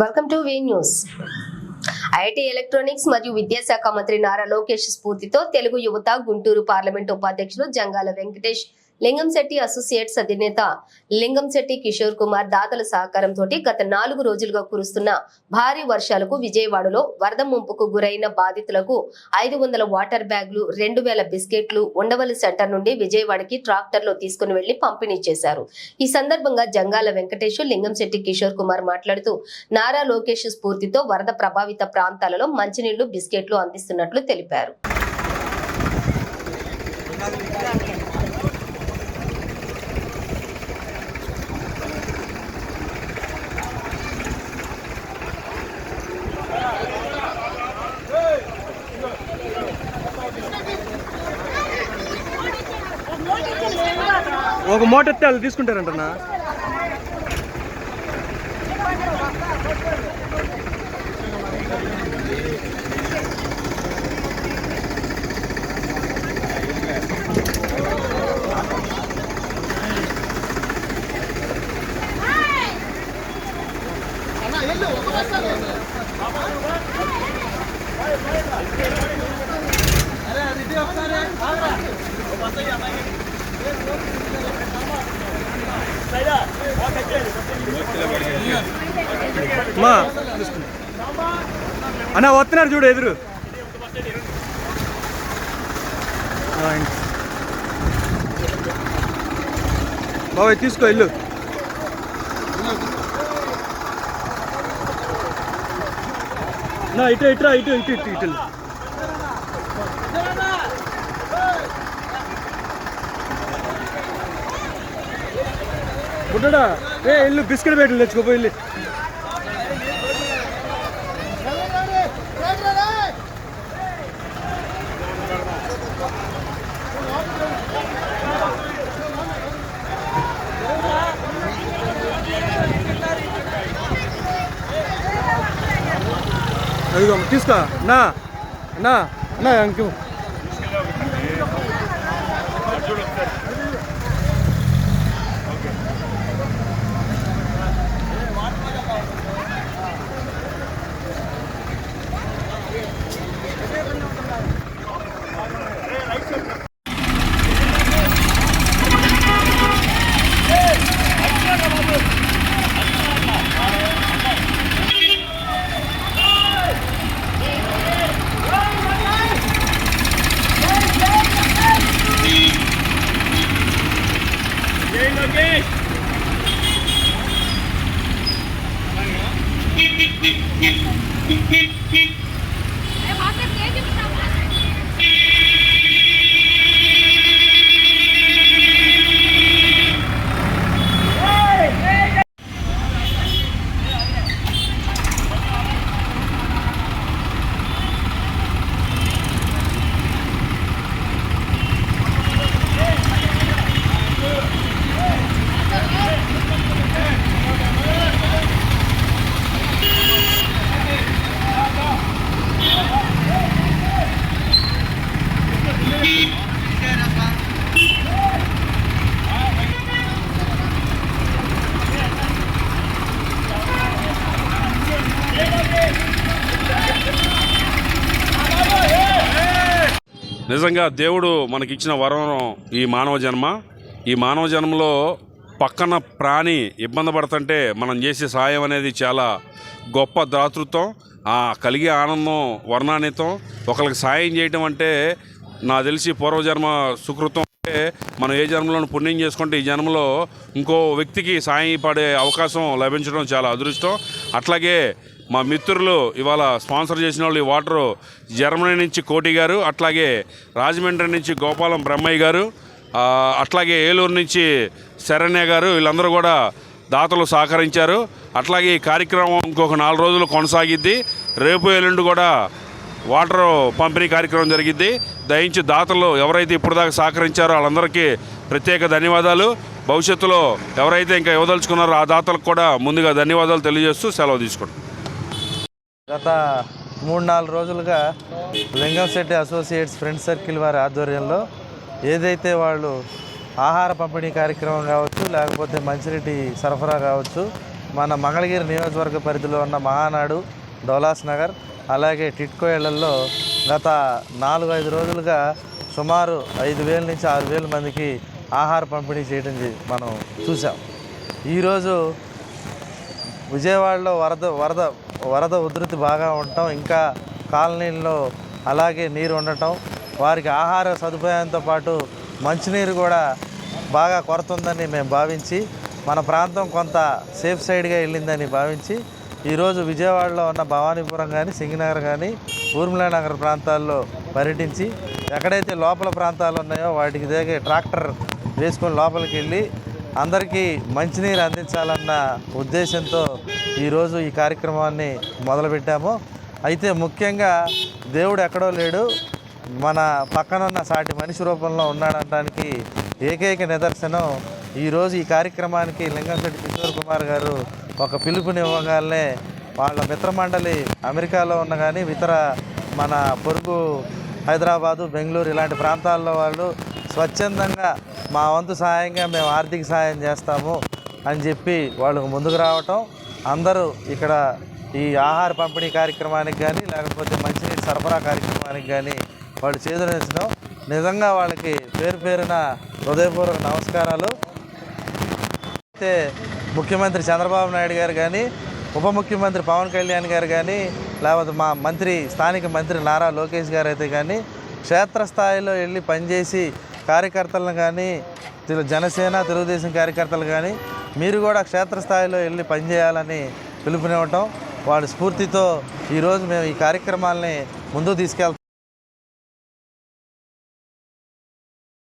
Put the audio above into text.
Welcome to V news. IT electronics మరియు విద్యాశాఖ మంత్రి నారా లోకేష్ స్ఫూర్తితో తెలుగు యువత గుంటూరు పార్లమెంట్ ఉపాధ్యక్షులు జంగాల వెంకటేష్ లింగంశెట్టి అసోసియేట్స్ అధినేత లింగంశెట్టి కిషోర్ కుమార్ దాతల సహకారంతో గత నాలుగు రోజులుగా కురుస్తున్న భారీ వర్షాలకు విజయవాడలో వరద ముంపుకు గురైన బాధితులకు ఐదు వందల వాటర్ బ్యాగులు రెండు వేల బిస్కెట్లు ఉండవల్లి సెంటర్ నుండి విజయవాడకి ట్రాక్టర్లో తీసుకుని వెళ్ళి పంపిణీ చేశారు. ఈ సందర్భంగా జంగాల వెంకటేష్ లింగంశెట్టి కిషోర్ కుమార్ మాట్లాడుతూ నారా లోకేష్ స్ఫూర్తితో వరద ప్రభావిత ప్రాంతాలలో మంచినీళ్ళు బిస్కెట్లు అందిస్తున్నట్లు తెలిపారు. ఒక మూట ఎత్తే వాళ్ళు తీసుకుంటారంటన్నా. మా అన్న వస్తున్నారు చూడు ఎదురు. బాబాయ్ తీసుకో ఇల్లు. నా ఇటు ఇటు ఇటు ఇటు ఇటు ఇటు. బుడ్డడా ఏ ఇల్లు బిస్కెట్ పెట్టి తెచ్చుకోపోయి ఇల్లు. అదిగో తీసుకో. నా నా నా ఇంకో nhanh nhanh nhanh నిజంగా దేవుడు మనకిచ్చిన వరం ఈ మానవ జన్మ. ఈ మానవ జన్మలో పక్కన ప్రాణి ఇబ్బంది పడుతుంటే మనం చేసే సాయం అనేది చాలా గొప్ప దాతృత్వం ఆ కలిగే ఆనందం వర్ణానితం ఒకరికి సాయం చేయటం అంటే నాకు తెలిసి పూర్వజన్మ సుకృతం అంటే మనం ఏ జన్మలోనూ పుణ్యం చేసుకుంటే ఈ జన్మలో ఇంకో వ్యక్తికి సాయం పడే అవకాశం లభించడం చాలా అదృష్టం. అట్లాగే మా మిత్రులు ఇవాళ స్పాన్సర్ చేసిన వాళ్ళు ఈ వాటరు జర్మనీ నుంచి కోటి గారు అట్లాగే రాజమండ్రి నుంచి గోపాలం బ్రహ్మయ్య గారు అట్లాగే ఏలూరు నుంచి శరణ్య గారు వీళ్ళందరూ కూడా దాతలు సహకరించారు. అట్లాగే ఈ కార్యక్రమం ఇంకొక నాలుగు రోజులు కొనసాగిద్ది. రేపు ఎల్లుండి కూడా వాటర్ పంపిణీ కార్యక్రమం జరిగింది దయించి దాతలు ఎవరైతే ఇప్పుడు దాకా సహకరించారో వాళ్ళందరికీ ప్రత్యేక ధన్యవాదాలు. భవిష్యత్తులో ఎవరైతే ఇంకా ఇవ్వదలుచుకున్నారో ఆ దాతలకు కూడా ముందుగా ధన్యవాదాలు తెలియజేస్తూ సెలవు తీసుకుంటాం గత మూడు నాలుగు రోజులుగా లింగంశెట్టి అసోసియేట్స్ ఫ్రెండ్ సర్కిల్ వారి ఆధ్వర్యంలో ఏదైతే వాళ్ళు ఆహార పంపిణీ కార్యక్రమం కావచ్చు లేకపోతే మంచినీటి సరఫరా కావచ్చు మన మంగళగిరి నియోజకవర్గ పరిధిలో ఉన్న మహానాడు డోలాస్ నగర్ అలాగే టిట్కో ఇళ్ళలో గత నాలుగు ఐదు రోజులుగా సుమారు ఐదు వేల నుంచి ఆరు వేల మందికి ఆహార పంపిణీ చేయడం మనం చూసాం ఈరోజు విజయవాడలో వరద వరద వరద ఉధృతి బాగా ఉండటం ఇంకా కాలనీల్లో అలాగే నీరు ఉండటం వారికి ఆహార సదుపాయంతో పాటు మంచినీరు కూడా బాగా కొరత ఉందని మేము భావించి మన ప్రాంతం కొంత సేఫ్ సైడ్గా వెళ్ళిందని భావించి ఈరోజు విజయవాడలో ఉన్న భవానీపురం కానీ సింగనగర్ కానీ ఊర్మిళా నగర్ ప్రాంతాల్లో పర్యటించి ఎక్కడైతే లోపల ప్రాంతాలు ఉన్నాయో వాటికి దగ్గర ట్రాక్టర్ వేసుకొని లోపలికి వెళ్ళి అందరికీ మంచినీరు అందించాలన్న ఉద్దేశంతో ఈరోజు ఈ కార్యక్రమాన్ని మొదలుపెట్టాము. అయితే ముఖ్యంగా దేవుడు ఎక్కడో లేడు. మన పక్కనున్న సాటి మనిషి రూపంలో ఉన్నాడనడానికి ఏకైక నిదర్శనం ఈరోజు ఈ కార్యక్రమానికి లింగంశెట్టి కిషోర్ కుమార్ గారు ఒక పిలుపునివ్వగానే వాళ్ళ మిత్రమండలి అమెరికాలో ఉన్న కానీ ఇతర మన పొరుగు హైదరాబాదు బెంగళూరు ఇలాంటి ప్రాంతాల్లో వాళ్ళు స్వచ్ఛందంగా మా వంతు సహాయంగా మేము ఆర్థిక సహాయం చేస్తాము అని చెప్పి వాళ్ళకు ముందుకు రావటం అందరూ ఇక్కడ ఈ ఆహార పంపిణీ కార్యక్రమానికి కానీ లేకపోతే మంచినీటి సరఫరా కార్యక్రమానికి కానీ వాళ్ళు చేతునించడం నిజంగా వాళ్ళకి పేరు పేరున హృదయపూర్వక నమస్కారాలు. అయితే ముఖ్యమంత్రి చంద్రబాబు నాయుడు గారు కానీ ఉప ముఖ్యమంత్రి పవన్ కళ్యాణ్ గారు కానీ లేకపోతే మా మంత్రి స్థానిక మంత్రి నారా లోకేష్ గారు అయితే కానీ క్షేత్రస్థాయిలో వెళ్ళి పనిచేసి కార్యకర్తలను కానీ జనసేన తెలుగుదేశం కార్యకర్తలు కానీ మీరు కూడా క్షేత్రస్థాయిలో వెళ్ళి పనిచేయాలని పిలుపునివ్వటం వాళ్ళ స్ఫూర్తితో ఈరోజు మేము ఈ కార్యక్రమాల్ని ముందుకు తీసుకెళ్తాం